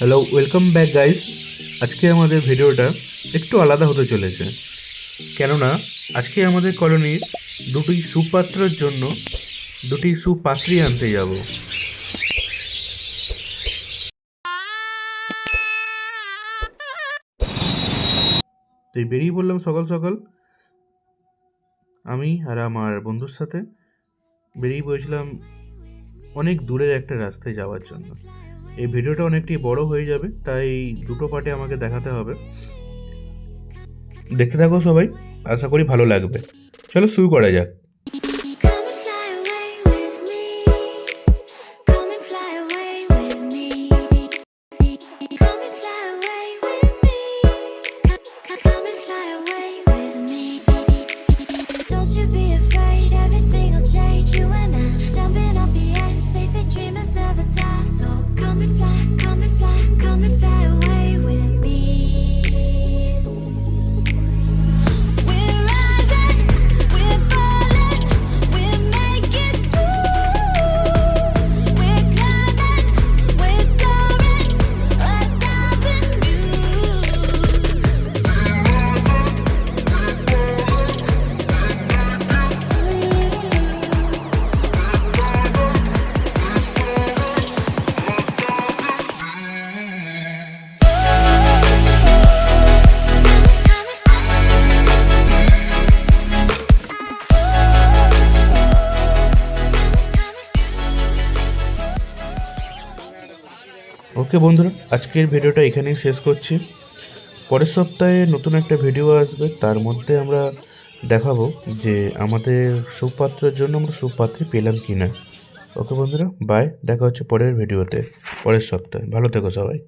Hello welcome back guys আজকে আমাদের ভিডিওটা একটু আলাদা হতে চলেছে। কেননা, আজকে আমাদের কলোনির দুটি সুপাত্রর জন্য দুটি সুপাত্রী আনতে যাব। তুই বেরিয়ে পড়লাম সকাল সকাল। আমি আর আমার বন্ধুর সাথে বেরিয়ে পড়েছিলাম অনেক দূরের একটা রাস্তায় যাওয়ার জন্য। এই ভিডিওটা অনেকটি বড় হয়ে যাবে, তাই দুটো পার্টে আমাকে দেখাতে হবে। দেখতে থাকো সবাই, আশা করি ভালো লাগবে। চলো শুরু করা যাক। ওকে বন্ধুরা, আজকের ভিডিওটা এখানেই শেষ করছি। পরের সপ্তাহে নতুন একটা ভিডিও আসবে, তার মধ্যে আমরা দেখাবো যে আমাদের সুপাত্রের জন্য আমরা সুপাত্রী পেলাম কি না ওকে বন্ধুরা বাই দেখা হচ্ছে পরের ভিডিওতে, পরের সপ্তাহে। ভালো থেকো সবাই।